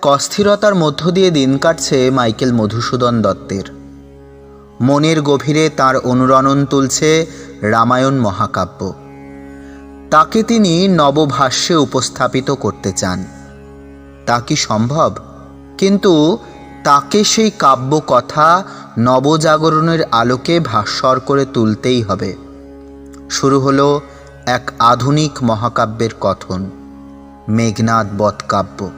এক অস্থিরতার মধ্য দিয়ে দিন কাটছে মাইকেল মধুসূদন দত্তের। মনের গভীরে তার অনুরণন তুলছে রামায়ণ মহাকাব্য। তাকে তিনি নবভাষ্যে উপস্থাপিত করতে চান। তা কি সম্ভব? কিন্তু তাকে সেই কাব্য কথা নবজাগরণের আলোকে ভাস্বর করে তুলতেই হবে। শুরু হলো এক আধুনিক মহাকাব্যের কথন, মেঘনাদ বধ কাব্য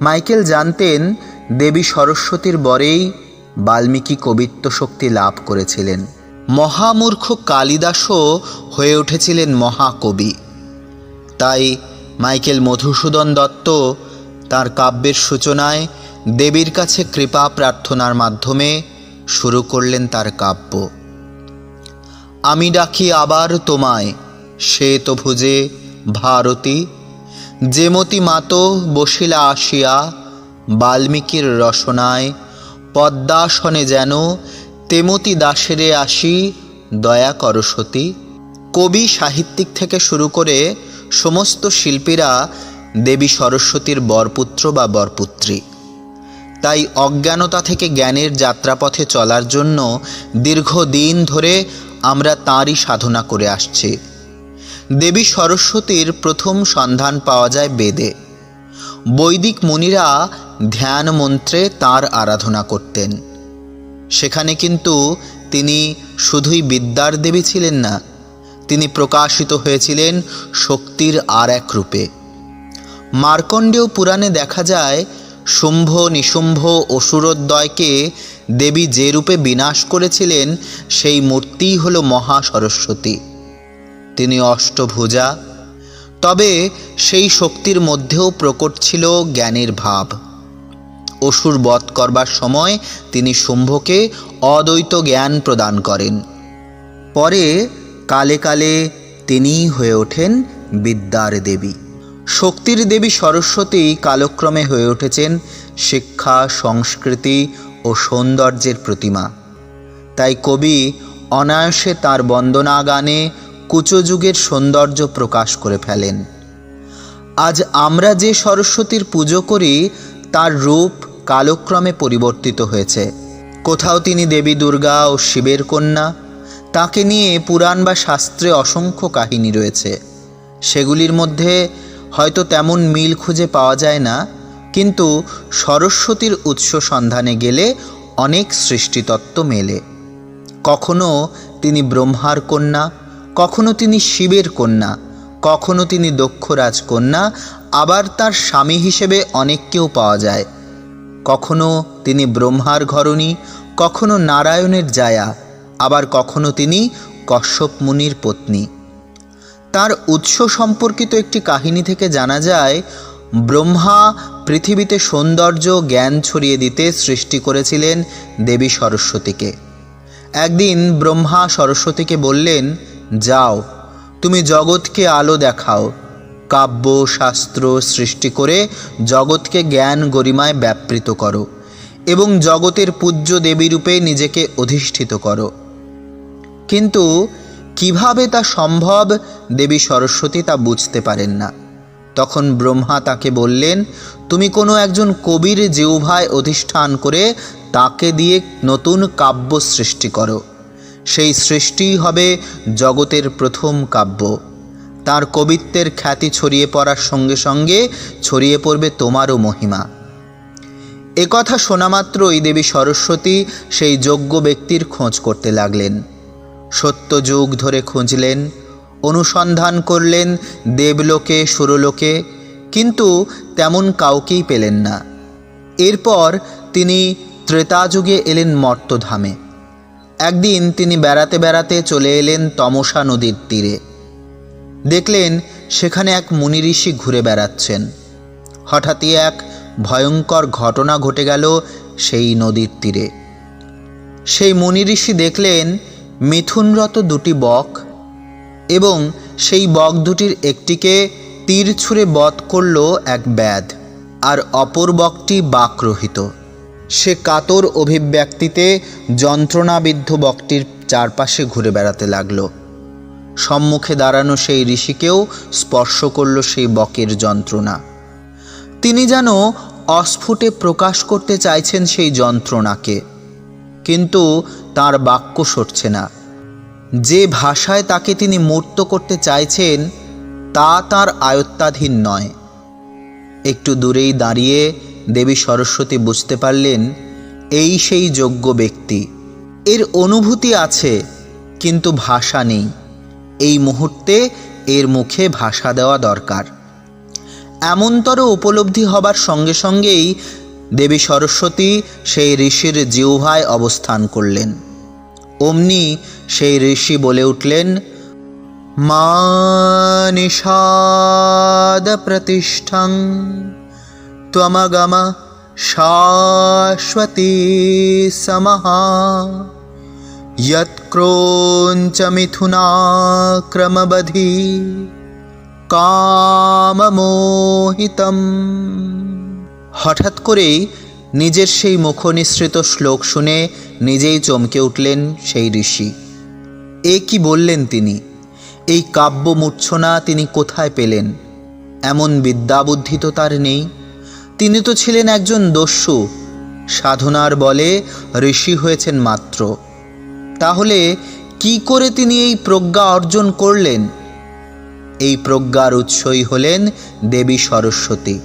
মাইকেল জানতেন দেবী সরস্বতীর বরেই বাল্মীকি কবিত্ব শক্তি লাভ করেছিলেন। মহামূর্খ কালিদাসও হয়ে উঠেছিলেন মহাকবি। তাই মাইকেল মধুসূদন দত্ত তার কাব্যের সূচনায় দেবীর কাছে কৃপা প্রার্থনার মাধ্যমে শুরু করলেন তার কাব্য। আমি ডাকি আবার তোমায় শ্বেত ভুজে ভারতী যেমতি মাতো বসিলা আসিয়া বাল্মীকির রসনায় পদ্মাসনে যেন তেমতি দাসেরে আসি, দয়া করসতী কবি সাহিত্যিক থেকে শুরু করে সমস্ত শিল্পীরা দেবী সরস্বতীর বরপুত্র বা বরপুত্রী। তাই অজ্ঞানতা থেকে জ্ঞানের যাত্রাপথে চলার জন্য দীর্ঘদিন ধরে আমরা তাঁরই সাধনা করে আসছি। দেবী সরস্বতীর প্রথম সন্ধান পাওয়া যায় বেদে। বৈদিক মুনিরা ধ্যান মন্ত্রে তার আরাধনা করতেন। সেখানে কিন্তু তিনি শুধুই বিদ্যার দেবী ছিলেন না, তিনি প্রকাশিত হয়েছিলেন শক্তির আর এক রূপে। মার্কণ্ডেয় পুরাণে দেখা যায়, শুম্ভ, নিশুম্ভ অসুরোদ্দয়কে দেবী যে রূপে বিনাশ করেছিলেন, সেই মূর্তিই হল মহা সরস্বতী। তিনি অষ্টভুজা। তবে সেই শক্তির মধ্যেও প্রকট ছিল জ্ঞানের ভাব। অসুর বধ করবার সময় তিনি শুম্ভকে অদ্বৈত জ্ঞান প্রদান করেন। পরে কালে কালে তিনিই হয়ে ওঠেন বিদ্যার দেবী। শক্তির দেবী সরস্বতী কালক্রমে হয়ে উঠেছেন শিক্ষা, সংস্কৃতি ও সৌন্দর্যের প্রতিমা। তাই কবি অনায়াসে তার বন্দনা গানে কুচযুগের সৌন্দর্য প্রকাশ করে ফেলেন। আজ আমরা যে সরস্বতীর পুজো করি, তার রূপ কালক্রমে পরিবর্তিত হয়েছে। কোথাও তিনি দেবী দুর্গা ও শিবের কন্যা, তাকে নিয়ে পুরাণ বা শাস্ত্রে অসংখ্য কাহিনী রয়েছে। সেগুলির মধ্যে হয়তো তেমন মিল খুঁজে পাওয়া যায় না, কিন্তু সরস্বতীর উৎস সন্ধানে গেলে অনেক সৃষ্টিতত্ত্ব মেলে। কখনো তিনি ব্রহ্মার কন্যা কখনো তিনি শিবের কন্যা, কখনো তিনি দক্ষ রাজকন্যা আবার তার স্বামী হিসেবে অনেককেও পাওয়া যায়। কখনো তিনি ব্রহ্মার ঘরণী, কখনো নারায়ণের জায়া, আবার কখনো তিনি কশ্যপ মুনির পত্নী। তার উৎস সম্পর্কিত একটি কাহিনী থেকে জানা যায়, ব্রহ্মা পৃথিবীতে সৌন্দর্য জ্ঞান ছড়িয়ে দিতে সৃষ্টি করেছিলেন দেবী সরস্বতীকে। একদিন ব্রহ্মা সরস্বতীকে বললেন যাও, তুমি জগৎকে আলো দেখাও, কাব্য, শাস্ত্র সৃষ্টি করে জগৎকে জ্ঞান গরিমায় ব্যাপৃত করো এবং জগতের পূজ্য দেবীরূপে নিজেকে অধিষ্ঠিত করো। কিন্তু কীভাবে তা সম্ভব দেবী সরস্বতী তা বুঝতে পারেন না। তখন ব্রহ্মা তাকে বললেন, তুমি কোনো একজন কবির জিউভায় অধিষ্ঠান করে তাকে দিয়ে নতুন কাব্য সৃষ্টি করো। সেই সৃষ্টিই হবে জগতের প্রথম কাব্য। তার কবিত্বের খ্যাতি ছড়িয়ে পড়ার সঙ্গে সঙ্গে ছড়িয়ে পড়বে তোমারও মহিমা। একথা শোনামাত্রই দেবী সরস্বতী সেই যোগ্য ব্যক্তির খোঁজ করতে লাগলেন। সত্য যুগ ধরে খুঁজলেন, অনুসন্ধান করলেন দেবলোকে, সুরলোকে, কিন্তু তেমন কাউকেই পেলেন না। এরপর তিনি ত্রেতাযুগে এলেন মর্তধামে। একদিন তিনি বেড়াতে বেড়াতে চলে এলেন তমসা নদীর তীরে। দেখলেন সেখানে এক মুনি ঋষি ঘুরে বেড়াচ্ছেন। হঠাৎই এক ভয়ঙ্কর ঘটনা ঘটে গেল সেই নদীর তীরে। সেই মুনি ঋষি দেখলেন মিথুনরত দুটি বক এবং সেই বক দুটির একটিকে তীর ছুঁড়ে বধ করল এক ব্যাধ, আর অপর বকটি বাকরহিত। সে কাতর অভিব্যক্তিতে যন্ত্রণাবিদ্ধ বকটির চারপাশে ঘুরে বেড়াতে লাগল। সম্মুখে দাঁড়ানো সেই ঋষিকেও স্পর্শ করল সেই বকের যন্ত্রণা। তিনি যেন অস্ফুটে প্রকাশ করতে চাইছেন সেই যন্ত্রণাকে, কিন্তু তার বাক্য সরছে না। যে ভাষায় তাকে তিনি মূর্ত করতে চাইছেন, তা তার আয়ত্তাধীন নয়। একটু দূরেই দাঁড়িয়ে দেবী সরস্বতী বুঝতে পারলেন, এই সেই যোগ্য ব্যক্তি। এর অনুভূতি আছে, কিন্তু ভাষা নেই। এই মুহূর্তে এর মুখে ভাষা দেওয়া দরকার। এমনতর উপলব্ধি হবার সঙ্গে সঙ্গেই দেবী সরস্বতী সেই ঋষির জিহ্বায় অবস্থান করলেন। অমনি সেই ঋষি বলে উঠলেন, মা নিষাদ প্রতিষ্ঠাং। ত্বমগম শাশ্বতী সমহা यत्क्रोञ्च मिथुनाक्रमबधी কামমোহিতম হঠাৎ করেই নিজের সেই মুখনিসৃত শ্লোক শুনে নিজেই চমকে উঠলেন সেই ঋষি এ কি বললেন তিনি এই কাব্য মূর্ছনা তিনি কোথায় পেলেন এমন বিদ্যাবুদ্ধি তো তার নেই তিনি তো ছিলেন একজন দস্যু। সাধনার বলে ঋষি হয়েছেন মাত্র। তাহলে কি করে তিনি এই প্রজ্ঞা অর্জন করলেন? এই প্রজ্ঞার উৎসই হলেন দেবী সরস্বতী।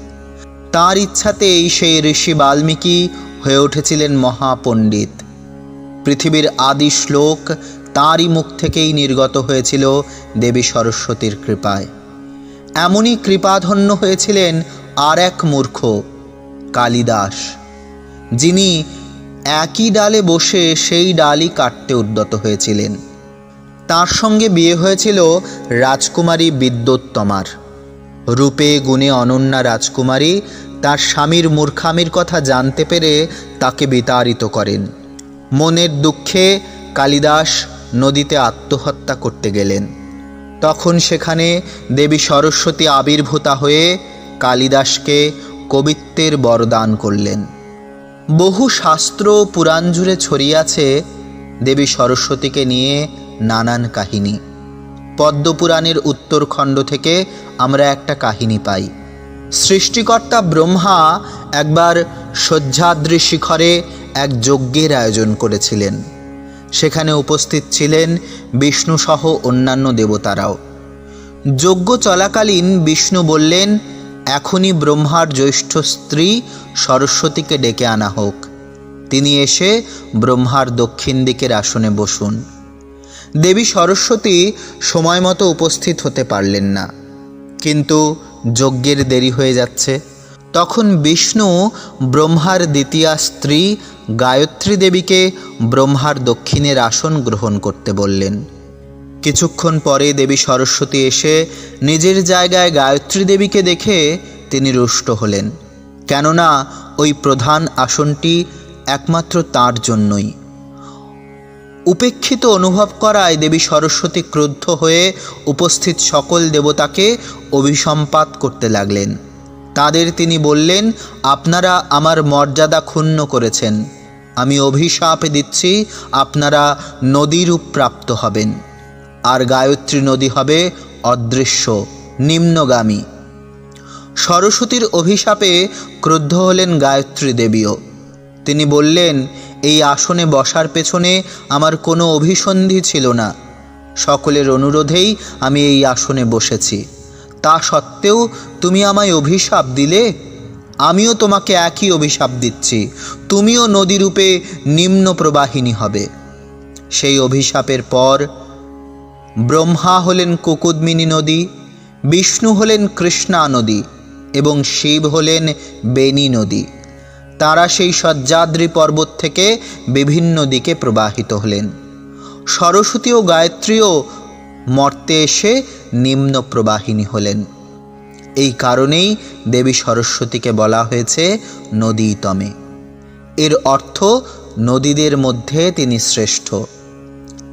তার ইচ্ছাতেই সেই ঋষি বাল্মীকি হয়ে উঠেছিলেন মহাপণ্ডিত। পৃথিবীর আদি শ্লোক তাঁরই মুখ থেকেই নির্গত হয়েছিল দেবী সরস্বতীর কৃপায়। এমনই কৃপাধন্য হয়েছিলেন আর এক মূর্খ, কালিদাস, যিনি একই ডালে বসে সেই ডালই কাটতে উদ্যত হয়েছিলেন। তার সঙ্গে বিয়ে হয়েছিল রাজকুমারী বিদ্যোত্তমার। রূপে গুণে অনন্যা রাজকুমারী তার স্বামীর মূর্খামির কথা জানতে পেরে তাকে বিতাড়িত করেন। মনের দুঃখে কালিদাস নদীতে আত্মহত্যা করতে গেলেন। তখন সেখানে দেবী সরস্বতী আবির্ভূতা হয়ে কালিদাসকে কবিত্বের বরদান করলেন। বহু শাস্ত্র পুরাণ জুড়ে ছড়িয়ে আছে দেবী সরস্বতীকে নিয়ে নানান কাহিনী। পদ্মপুরাণের উত্তরখণ্ড থেকে আমরা একটা কাহিনী পাই। সৃষ্টিকর্তা ব্রহ্মা একবার সহ্যাদ্রি শিখরে এক যজ্ঞের আয়োজন করেছিলেন। সেখানে উপস্থিত ছিলেন বিষ্ণুসহ অন্যান্য দেবতারাও। যজ্ঞ চলাকালীন বিষ্ণু বললেন এখনই ব্রহ্মার জ্যৈষ্ঠ স্ত্রী সরস্বতীকে ডেকে আনা হোক। তিনি এসে ব্রহ্মার দক্ষিণ দিকের আসনে বসুন। দেবী সরস্বতী সময় মতো উপস্থিত হতে পারলেন না। কিন্তু যজ্ঞের দেরি হয়ে যাচ্ছে। তখন বিষ্ণু ব্রহ্মার দ্বিতীয়া স্ত্রী গায়ত্রী দেবীকে ব্রহ্মার দক্ষিণের আসন গ্রহণ করতে বললেন। কিছুক্ষণ পরে দেবী সরস্বতী এসে নিজের জায়গায় গায়ত্রী দেবীকে দেখে তিনি রুষ্ট হলেন। কেননা ওই প্রধান আসনটি একমাত্র তার জন্যই। উপেক্ষিত অনুভব করায় দেবী সরস্বতী ক্রুদ্ধ হয়ে উপস্থিত সকল দেবতাকে অভিসম্পাত করতে লাগলেন। তাদের তিনি বললেন, আপনারা আমার মর্যাদা ক্ষুণ্ণ করেছেন। আমি অভিশাপ দিচ্ছি, আপনারা নদীরূপ প্রাপ্ত হবেন। আর গায়ত্রী নদী হবে অদৃশ্য, নিম্নগামী। সরস্বতীর অভিশাপে ক্রুদ্ধ হলেন গায়ত্রী দেবীও। তিনি বললেন, এই আসনে বসার পেছনে আমার কোনো অভিসন্ধি ছিল না। সকলের অনুরোধেই আমি এই আসনে বসেছি। তা সত্ত্বেও তুমি আমায় অভিশাপ দিলে? আমিও তোমাকে একই অভিশাপ দিচ্ছি। তুমিও নদীরূপে নিম্ন প্রবাহিনী হবে। সেই অভিশাপের পর ব্রহ্মা হলেন কুকুদমিনী নদী, বিষ্ণু হলেন কৃষ্ণা নদী এবং শিব হলেন বেনী নদী। তারা সেই সজ্জাদ্রি পর্বত থেকে বিভিন্ন দিকে প্রবাহিত হলেন। সরস্বতী ও গায়ত্রীও মর্তে এসে নিম্ন প্রবাহিনী হলেন। এই কারণেই দেবী সরস্বতীকে বলা হয়েছে নদীতমে। এর অর্থ নদীদের মধ্যে তিনি শ্রেষ্ঠ।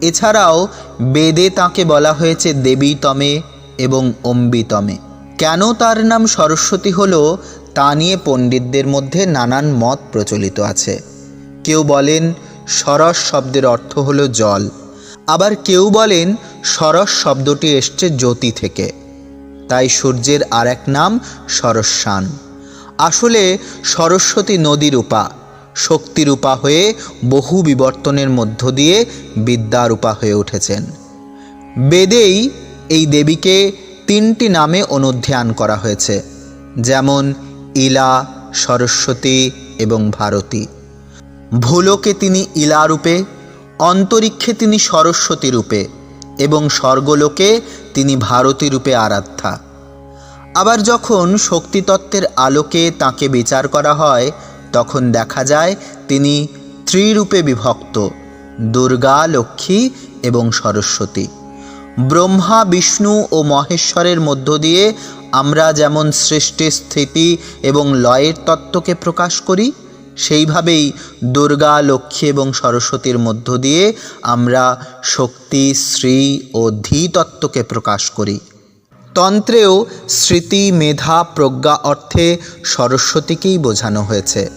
এছাড়াও বেদে তাকে বলা হয়েছে দেবীতমে এবং অম্বিতমে। কেন তার নাম সরস্বতী হলো, তা নিয়ে পণ্ডিতদের মধ্যে নানান মত প্রচলিত আছে। কেউ বলেন, সরস শব্দের অর্থ হলো জল। আবার কেউ বলেন, সরস শব্দটি এসছে জ্যোতি থেকে। তাই সূর্যের আর এক নাম সরস্বান আসলে সরস্বতী নদীরূপা শক্তিরূপা হয়ে বহু বিবর্তনের মধ্য দিয়ে বিদ্যারূপা হয়ে উঠেছেন। বেদেই এই দেবীকে তিনটি নামে অনুধ্যান করা হয়েছে, যেমন ইলা, সরস্বতী এবং ভারতী। ভূলোকে তিনি ইলা রূপে, অন্তরিক্ষে তিনি সরস্বতী রূপে এবং স্বর্গলোকে তিনি ভারতী রূপে আরাধ্যা। আবার যখন শক্তিতত্ত্বের আলোকে তাকে বিচার করা হয় তখন দেখা যায় তিনি ত্রিরূপে বিভক্ত, দুর্গা, লক্ষ্মী এবং সরস্বতী। ব্রহ্মা, বিষ্ণু ও মহেশ্বরের মধ্য দিয়ে আমরা যেমন সৃষ্টি স্থিতি এবং লয়ের তত্ত্বকে প্রকাশ করি, সেইভাবেই দুর্গা, লক্ষ্মী এবং সরস্বতীর মধ্য দিয়ে আমরা শক্তি, শ্রী ও ধী তত্ত্বকে প্রকাশ করি। তন্ত্রেও স্মৃতি, মেধা, প্রজ্ঞা অর্থে সরস্বতীকেই বোঝানো হয়েছে।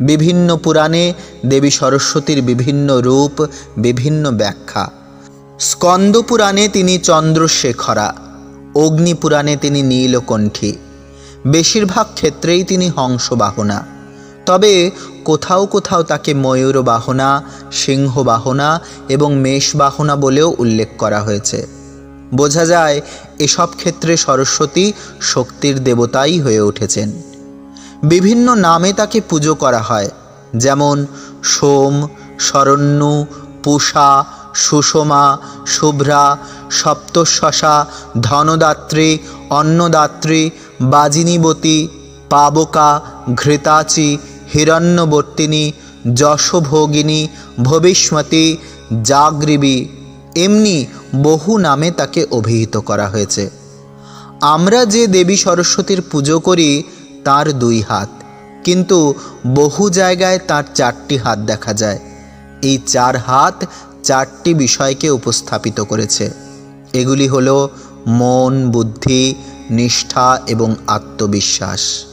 বিভিন্ন পুরাণে দেবী সরস্বতীর বিভিন্ন রূপ, বিভিন্ন ব্যাখ্যা। স্কন্দ পুরাণে তিনি চন্দ্রশেখরা অগ্নিপুরাণে তিনি নীলকণ্ঠী। বেশিরভাগ ক্ষেত্রেই তিনি হংসবাহনা। তবে কোথাও কোথাও তাকে ময়ূরবাহনা, সিংহবাহনা এবং মেষবাহনা বলেও উল্লেখ করা হয়েছে। বোঝা যায় এসব ক্ষেত্রে সরস্বতী শক্তির দেবতাই হয়ে উঠেছেন। বিভিন্ন নামে তাকে পুজো করা হয়, যেমন সোম, শরণ্যু, পূষা, সুষমা, শুভ্রা, সপ্তশশা, ধনদাত্রী, অন্নদাত্রী, বাজিনীবতী, পাবকা, ঘৃতাচি, হিরণ্যবর্তিনী, যশভোগিনী, ভবিষ্মতী, জাগ্রীবী। এমনি বহু নামে তাকে অভিহিত করা হয়েছে। আমরা যে দেবী সরস্বতীর পুজো করি, তার দুই হাত। কিন্তু বহু জায়গায় তার চারটি হাত দেখা যায়। এই চার হাত চারটি বিষয়কে উপস্থাপিত করেছে। এগুলি হল মন, বুদ্ধি, নিষ্ঠা এবং আত্মবিশ্বাস।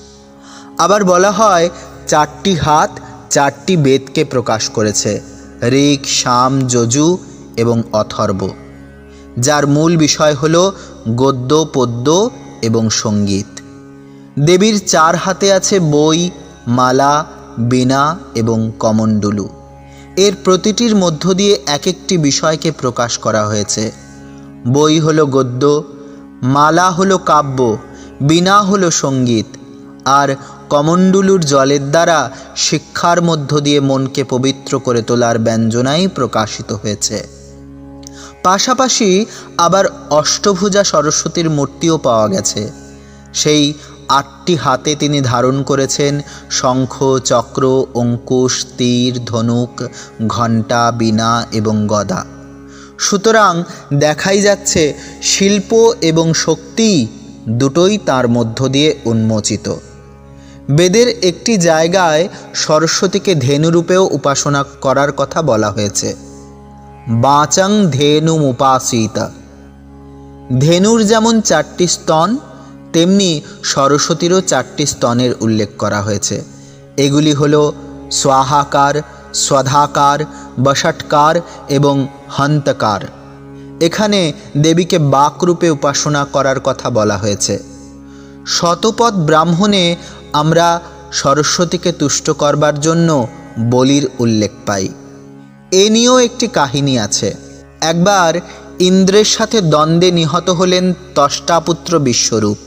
আবার বলা হয়, চারটি হাত চারটি বেদকে প্রকাশ করেছে। ঋক, শাম, যজু এবং অথর্ব, যার মূল বিষয় হল গদ্য, পদ্য এবং সংগীত। দেবীর চার হাতে আছে বই, মালা, বীণা এবং কমণ্ডলু। এর প্রতিটির মধ্য দিয়ে এক একটি বিষয়কে প্রকাশ করা হয়েছে। বই হলো গদ্য, মালা হলো কাব্য, বীণা হলো সংগীত, আর কমণ্ডলুর জলের দ্বারা শিক্ষার মধ্য দিয়ে মনকে পবিত্র করে তোলার ব্যঞ্জনাই প্রকাশিত হয়েছে। পাশাপাশি আবার অষ্টভুজা সরস্বতীর মূর্তিও পাওয়া গেছে। সেই আটটি হাতে তিনি ধারণ করেছেন শঙ্খ, চক্র, অঙ্কুশ, তীর, ধনুক, ঘণ্টা, বীণা এবং গদা। সুতরাং দেখাই যাচ্ছে শিল্প এবং শক্তি দুটোই তার মধ্য দিয়ে উন্মোচিত। বেদের একটি জায়গায় সরস্বতীকে ধেনুরূপেও উপাসনা করার কথা বলা হয়েছে। বাঁচাং ধেনুমুপাসিতা ধেনুর যেমন চারটি স্তন, তেমনি সরস্বতীরও চারটি স্তনের উল্লেখ করা হয়েছে। এগুলি হল স্বাহাকার, স্বধাকার বষটকার এবং হন্তকার। এখানে দেবীকে বাকরূপে উপাসনা করার কথা বলা হয়েছে। শতপথ ব্রাহ্মণে আমরা সরস্বতীকে তুষ্ট করবার জন্য বলির উল্লেখ পাই। এ নিয়েও একটি কাহিনী আছে। একবার ইন্দ্রের সাথে দ্বন্দ্বে নিহত হলেন তষ্টাপুত্র বিশ্বরূপ।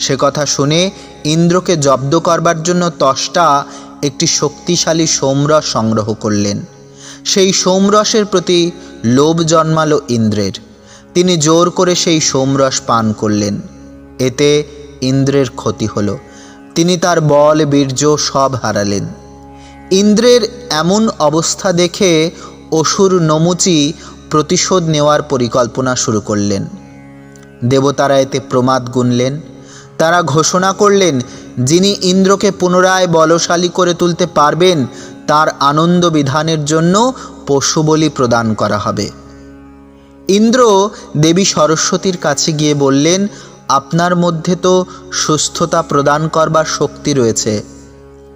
সে কথা শুনে ইন্দ্রকে জব্দ করবার জন্য তষ্টা একটি শক্তিশালী সোমরস সংগ্রহ করলেন। সেই সোমরসের প্রতি লোভ জন্মালো ইন্দ্রের। তিনি জোর করে সেই সোমরস পান করলেন। এতে ইন্দ্রের ক্ষতি হলো। তিনি তার বল, বীর্য সব হারালেন। ইন্দ্রের এমন অবস্থা দেখে অসুর নমুচি প্রতিশোধ নেওয়ার পরিকল্পনা শুরু করলেন। দেবতারা এতে প্রমাদ গুনলেন। তারা ঘোষণা করলেন, যিনি ইন্দ্রকে পুনরায় বলশালী করে তুলতে পারবেন, তার আনন্দ বিধানের জন্য পশু বলি প্রদান করা হবে। ইন্দ্র দেবী সরস্বতীর কাছে গিয়ে বললেন, আপনার মধ্যে তো সুস্থতা প্রদান করবার শক্তি রয়েছে।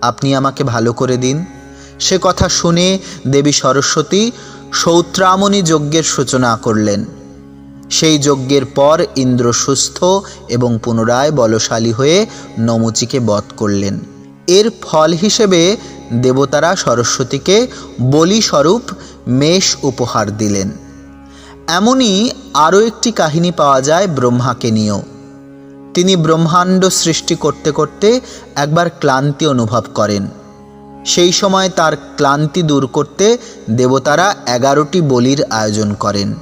আপনি আমাকে ভালো করে দিন। সে কথা শুনে দেবী সরস্বতী সৌত্রামণি যজ্ঞের সূচনা করলেন। সেই যজ্ঞের পর ইন্দ্র সুস্থ এবং পুনরায় বলশালী হয়ে নমুচিকে বধ করলেন। এর ফল হিসেবে দেবতারা সরস্বতীকে বলিস্বরূপ মেষ উপহার দিলেন। এমনই আরও একটি কাহিনী পাওয়া যায় ব্রহ্মাকে নিয়েও। তিনি ব্রহ্মাণ্ড সৃষ্টি করতে করতে একবার ক্লান্তি অনুভব করেন। সেই সময় তার ক্লান্তি দূর করতে দেবতারা এগারোটি বলির আয়োজন করেন।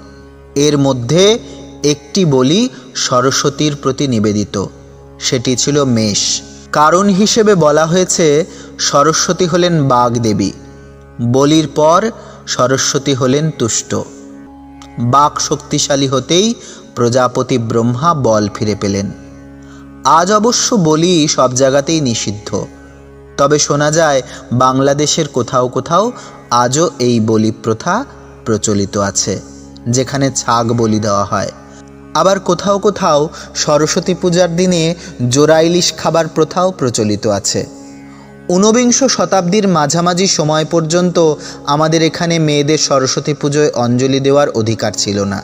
এর মধ্যে একটি বলি সরস্বতীর প্রতি নিবেদিত, সেটি ছিল মেষ। কারণ হিসেবে বলা হয়েছে, সরস্বতী হলেন বাগদেবী, বলির পর সরস্বতী হলেন তুষ্ট। বাক শক্তিশালী হতেই প্রজাপতি ব্রহ্মা বল ফিরে পেলেন। আজ অবশ্য বলি সব জায়গাতেই নিষিদ্ধ। তবে শোনা যায়, বাংলাদেশের কোথাও কোথাও আজও এই বলি প্রথা প্রচলিত আছে, যেখানে ছাগ বলি দেওয়া হয়। আবার কোথাও কোথাও সরস্বতী পূজার দিনে জোড়া ইলিশ খাবার প্রথাও প্রচলিত আছে। ঊনবিংশ শতাব্দীর মাঝামাঝি সময় পর্যন্ত আমাদের এখানে মেয়েদের সরস্বতী পুজোয় অঞ্জলি দেওয়ার অধিকার ছিল না।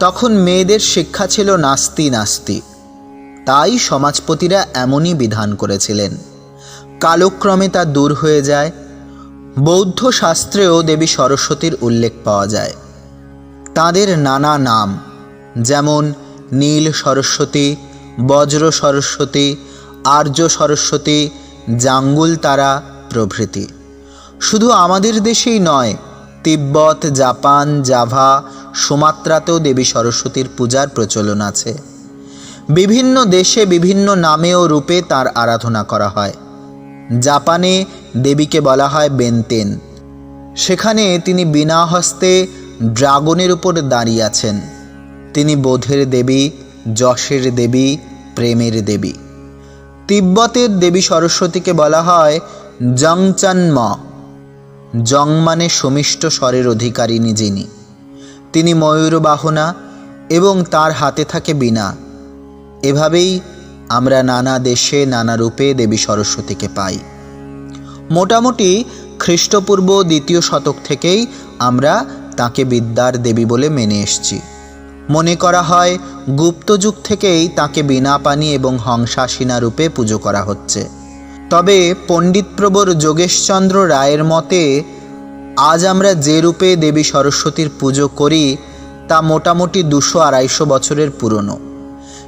তখন মেয়েদের শিক্ষা ছিল নাস্তি নাস্তি তাই সমাজপতিরা এমনই বিধান করেছিলেন। কালক্রমে তা দূর হয়ে যায়। বৌদ্ধ শাস্ত্রেও দেবী সরস্বতীর উল্লেখ পাওয়া যায়। তাদের নানা নাম, যেমন নীল সরস্বতী, বজ্র সরস্বতী, আর্য সরস্বতী, জাঙ্গুল তারা প্রভৃতি। শুধু আমাদের দেশেই নয়, তিব্বত, জাপান, জাভা, সুমাত্রাতেও দেবী সরস্বতীর পূজার প্রচলন আছে। বিভিন্ন দেশে বিভিন্ন নামে ও রূপে তার আরাধনা করা হয়। জাপানে দেবীকে বলা হয় বেনতেন। সেখানে তিনি বিনা হস্তে ড্রাগনের উপর দাঁড়িয়ে আছেন। তিনি বোধের দেবী, যশের দেবী, প্রেমের দেবী। তিব্বতের দেবী সরস্বতীকে বলা হয় জংচান্ম। জং মানে সমিষ্ট স্বরের অধিকারিণী যিনি। তিনি ময়ূরবাহনা এবং তার হাতে থাকে বীণা। এভাবেই আমরা নানা দেশে নানা রূপে দেবী সরস্বতীকে পাই। মোটামুটি খ্রিস্টপূর্ব দ্বিতীয় শতক থেকেই আমরা তাকে বিদ্যার দেবী বলে মেনে এসছি। মনে করা হয় গুপ্ত যুগ থেকেই তাকে বিনা পানি এবং হংসাসীনা রূপে পুজো করা হচ্ছে। তবে পণ্ডিতপ্রবর যোগেশচন্দ্র রায়ের মতে, আজ আমরা যে রূপে দেবী সরস্বতীর পুজো করি, তা মোটামুটি দুশো আড়াইশো বছরের পুরনো।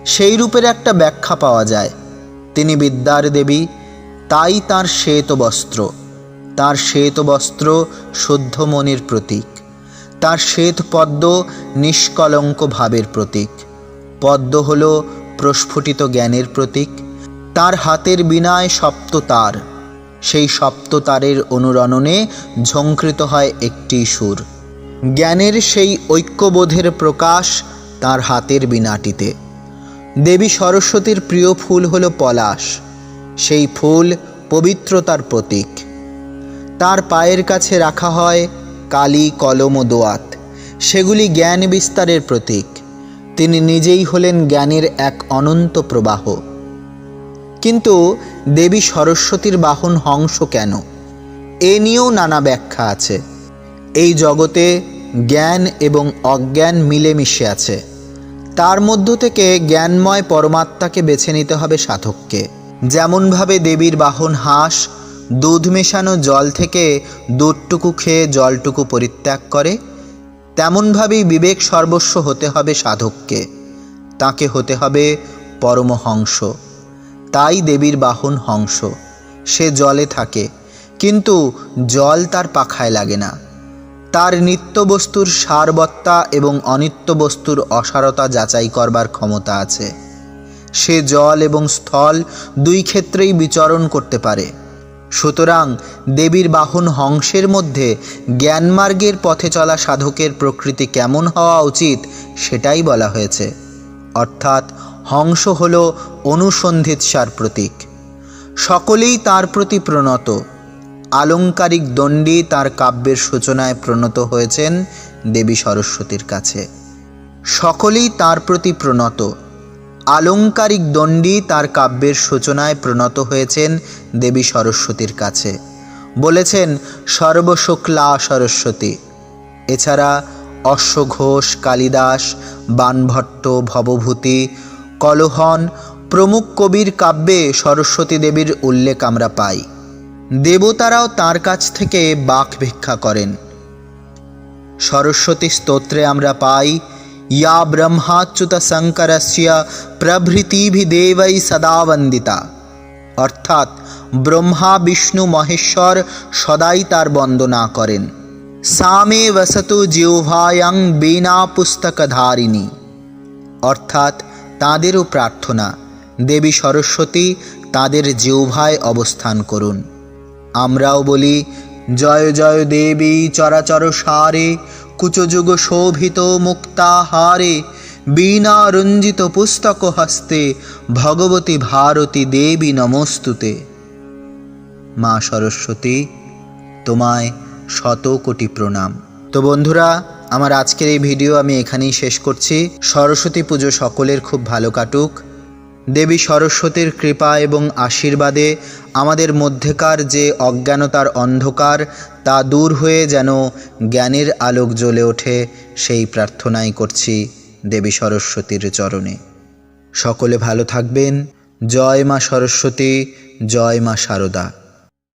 সেই রূপের একটা ব্যাখ্যা পাওয়া যায়। তিনি বিদ্যার দেবী, তাই তার শ্বেত বস্ত্র তার শ্বেত বস্ত্র শুদ্ধ মনের প্রতীক। তার শ্বেত পদ্ম নিষ্কলঙ্ক ভাবের প্রতীক। পদ্ম হল প্রস্ফুটিত জ্ঞানের প্রতীক। তার হাতের বিনায় সপ্ততার সেই সপ্ততারের অনুরণনে ঝঙ্কৃত হয় একটি সুর। জ্ঞানের সেই ঐক্যবোধের প্রকাশ তার হাতের বিনাটিতে। দেবী সরস্বতীর প্রিয় ফুল হল পলাশ। সেই ফুল পবিত্রতার প্রতীক। তার পায়ের কাছে রাখা হয় কালি, কলম ও দোয়াত। সেগুলি জ্ঞান বিস্তারের প্রতীক। তিনি নিজেই হলেন জ্ঞানের এক অনন্ত প্রবাহ। কিন্তু দেবী সরস্বতীর বাহন হংস কেন? এ নিয়েও নানা ব্যাখ্যা আছে। এই জগতে জ্ঞান এবং অজ্ঞান মিলেমিশে আছে। তার মধ্য থেকে জ্ঞানময় পরমাত্মাকে বেছে নিতে হবে সাধককে। যেমনভাবে দেবীর বাহন হাঁস, দুধ মেশানো জল থেকে দুধটুকু খেয়ে জলটুকু পরিত্যাগ করে, তেমনভাবেই বিবেক সর্বস্ব হতে হবে সাধককে। তাকে হতে হবে পরমহংস। তাই দেবীর বাহন হংস। সে জলে থাকে, কিন্তু জল তার পাখায় লাগে না। তার নিত্য বস্তুর সারবত্তা এবং অনিত্য বস্তুর অসারতা যাচাই করবার ক্ষমতা আছে। সে জল এবং স্থল দুই ক্ষেত্রেই বিচরণ করতে পারে। সুতরাং দেবীর বাহন হংসের মধ্যে জ্ঞানমার্গের পথে চলা সাধকের প্রকৃতি কেমন হওয়া উচিত সেটাই বলা হয়েছে। অর্থাৎ হংস হল অনুসন্ধিৎসার প্রতীক। সকলেই তার প্রতি প্রণত। আলংকারিক দণ্ডী তার কাব্যের সূচনায় প্রণত হয়েছেন দেবী সরস্বতীর কাছে। সকলেই তার প্রতি প্রণত। আলংকারিক দণ্ডী তার কাব্যের সূচনায় প্রণত হয়েছেন দেবী সরস্বতীর কাছে। বলেছেন, সর্বশুক্লা সরস্বতী, এছাড়া অশ্বঘোষ, কালিদাস, বানভট্ট, ভবভূতি, কলহন প্রমুখ কবির কাব্যে সরস্বতী দেবীর উল্লেখ আমরা পাই। দেবতারাও তার কাছ থেকে বাক ভিক্ষা করেন। সরস্বতী স্তোত্রে আমরা পাই, ইয়া ব্রহ্মাচ্যুত শঙ্করস্য প্রভৃতিভিদেবৈ সদা বন্দিতা। অর্থাৎ ব্রহ্মা, বিষ্ণু, মহেশ্বর সদাই তার বন্দনা করেন। সামে বসতু জিহ্বায়াং বীণা পুস্তকধারিণী। অর্থাৎ তাঁদেরও প্রার্থনা, দেবী সরস্বতী, তাদের জিহ্বায় অবস্থান করুন। আমরাও বলি, জয় জয় দেবী চরাচর সারে, কুচযুগ শোভিত মুক্তাহারে বীণা রঞ্জিত পুস্তক হস্তে, ভগবতী ভারতী দেবী নমস্তুতে। মা সরস্বতী, তোমায় শত কোটি প্রণাম। তো বন্ধুরা, আমার আজকের এই ভিডিও আমি এখানেই শেষ করছি। সরস্বতী পুজো সকলের খুব ভালো কাটুক। দেবী সরস্বতীর কৃপা এবং আশীর্বাদে আমাদের মধ্যেকার যে অজ্ঞানতার অন্ধকার, তা দূর হয়ে যেন জ্ঞানের আলোক জ্বলে ওঠে, সেই প্রার্থনাই করছি দেবী সরস্বতীর চরণে। সকলে ভালো থাকবেন। জয় মা সরস্বতী, জয় মা শারদা